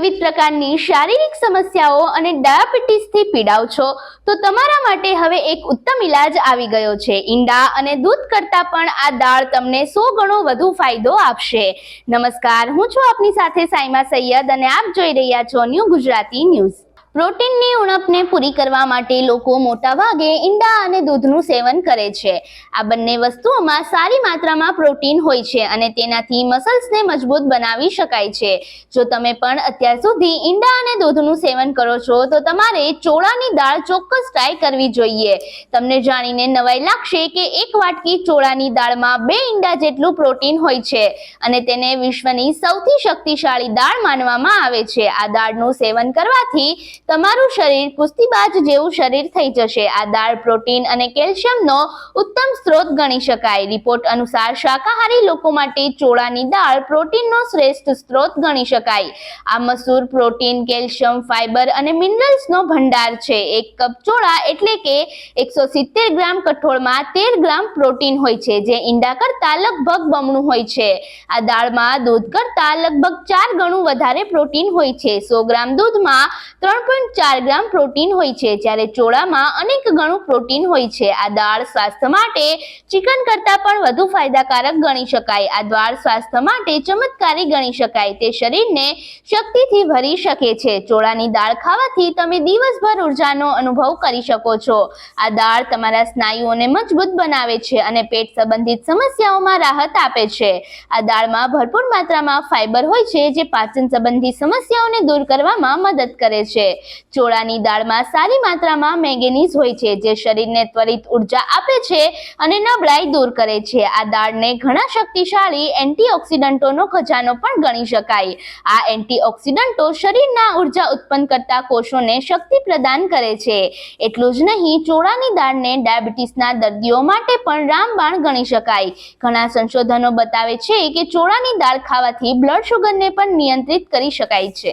વિવિધ પ્રકારની શારીરિક સમસ્યાઓ અને ડાયાબિટીસથી પીડાવ છો, તો તમારા માટે હવે એક ઉત્તમ ઇલાજ આવી ગયો છે. ઈંડા અને દૂધ કરતાં પણ આ દાળ તમને સો ગણો વધુ ફાયદો આપશે. નમસ્કાર, હું છું આપની સાથે સાઈમા સૈયદ અને આપ જોઈ રહ્યા છો ન્યૂ ગુજરાતી ન્યૂઝ. પ્રોટીનની ઉણપને પૂરી કરવા માટે લોકો મોટા ભાગે ઈંડા અને દૂધનું સેવન કરે છે. આ બંને વસ્તુઓમાં સારી માત્રામાં પ્રોટીન હોય છે અને તેનાથી મસલ્સને મજબૂત બનાવી શકાય છે. જો તમે પણ અત્યાર સુધી ઈંડા અને દૂધનું સેવન કરો છો, તો તમારે ચોળાની દાળ ચોક્કસ ટ્રાય કરવી જોઈએ. તમને જાણીને નવાઈ લાગશે કે એક વાટકી ચોળાની દાળમાં બે ઈંડા જેટલું પ્રોટીન હોય છે અને તેને વિશ્વની સૌથી શક્તિશાળી દાળ માનવામાં આવે છે. આ દાળનું સેવન કરવાથી તમારું શરીર કુસ્તીબાજ જેવું શરીર થઈ જશે. આ દાળ, પ્રોટીન અને કેલ્શિયમનો ઉત્તમ સ્ત્રોત ગણી શકાય. રિપોર્ટ અનુસાર શાકાહારી લોકો માટે ચોળાની દાળ પ્રોટીનનો શ્રેષ્ઠ સ્ત્રોત ગણી શકાય. આ મસૂર, પ્રોટીન, કેલ્શિયમ, ફાઇબર અને મિનરલ્સનો ભંડાર છે. એક કપ ચોળા એટલે કે એકસો સિત્તેર ગ્રામ કઠોળમાં તેર ગ્રામ પ્રોટીન હોય છે, જે ઈંડા કરતાં લગભગ બમણું હોય છે. આ દાળમાં દૂધ કરતાં લગભગ ચાર ગણું વધારે પ્રોટીન હોય છે. સો ગ્રામ દૂધમાં ત્રણ પોઈન્ટ ચાર ગ્રામ પ્રોટીન હોય છે. જ્યારે ચોળામાં અનેક ગણું પ્રોટીન હોય છે. આ દાળ સ્વાસ્થ્ય માટે ચિકન કરતાં પણ વધુ ફાયદાકારક ગણી શકાય. આ દાળ સ્વાસ્થ્ય માટે ચમત્કારી ગણી શકાય. તે શરીરને શક્તિથી ભરી શકે છે. ચોળાની દાળ ખાવાથી તમે દિવસભર ઉર્જાનો અનુભવ કરી શકો છો. આ દાળ તમારા સ્નાયુઓને મજબૂત બનાવે છે અને પેટ સંબંધિત સમસ્યાઓમાં રાહત આપે છે. આ દાળમાં ભરપૂર માત્રામાં ફાઇબર હોય છે, જે પાચન સંબંધી સમસ્યાઓને દૂર કરવામાં મદદ કરે છે. ચોળાની દાળમાં સારી માત્રામાં મેંગેનીઝ હોય છે, જે શરીરને ત્વરિત ઊર્જા આપે છે અને નબળાઈ દૂર કરે છે. આ દાળને ઘણા શક્તિશાળી એન્ટીઓક્સિડન્ટોનો ખજાનો પણ ગણી શકાય. આ એન્ટીઓક્સિડન્ટો શરીરના ઊર્જા ઉત્પન્ન કરતા કોષોને શક્તિ પ્રદાન કરે છે. એટલું જ નહીં, ચોળાની દાળને ડાયાબિટીસના દર્દીઓ માટે પણ રામબાણ ગણી શકાય. ઘણા સંશોધનો બતાવે છે કે ચોળાની દાળ ખાવાથી બ્લડ શુગરને પણ નિયંત્રિત કરી શકાય છે.